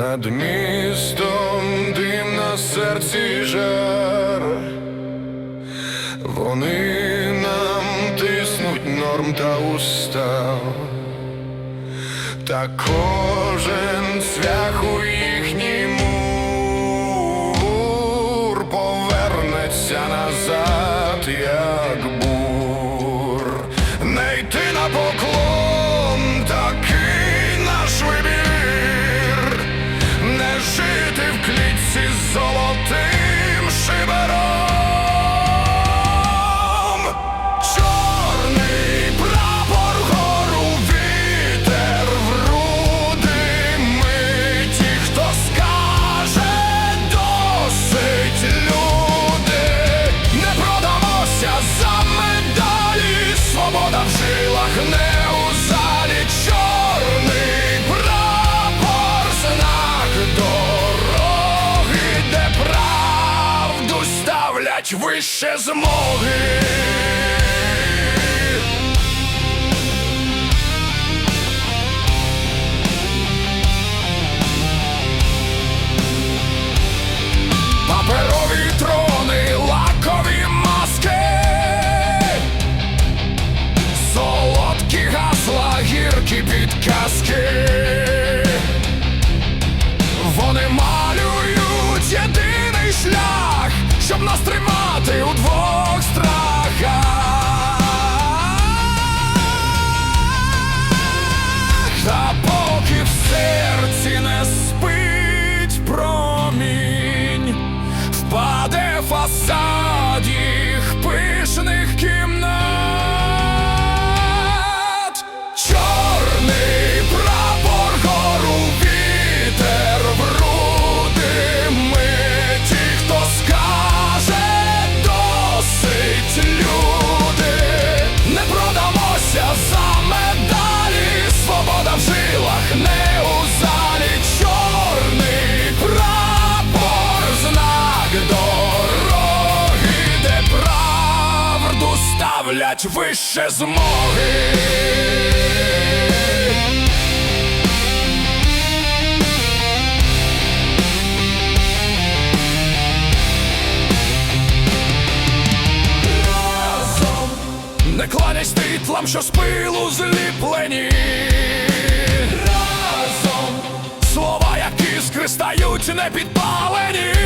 Над містом дим на серці жар, вони нам тиснуть норм та устав, та кожен цвях у їхній мур повернеться назад, як solo ставлять вище змоги. Паперові трони, лакові маски, солодкі гасла, гіркі підказки. Вони малюють єдиний шлях, щоб нас тримати у двох страхах. Та поки в серці не спить промінь, впаде фасад їх пишних кімнат. Ставлять вище змоги. разом. Не кланясь титлам, що з пилу зліплені. Разом. Слова, як іскри не підпалені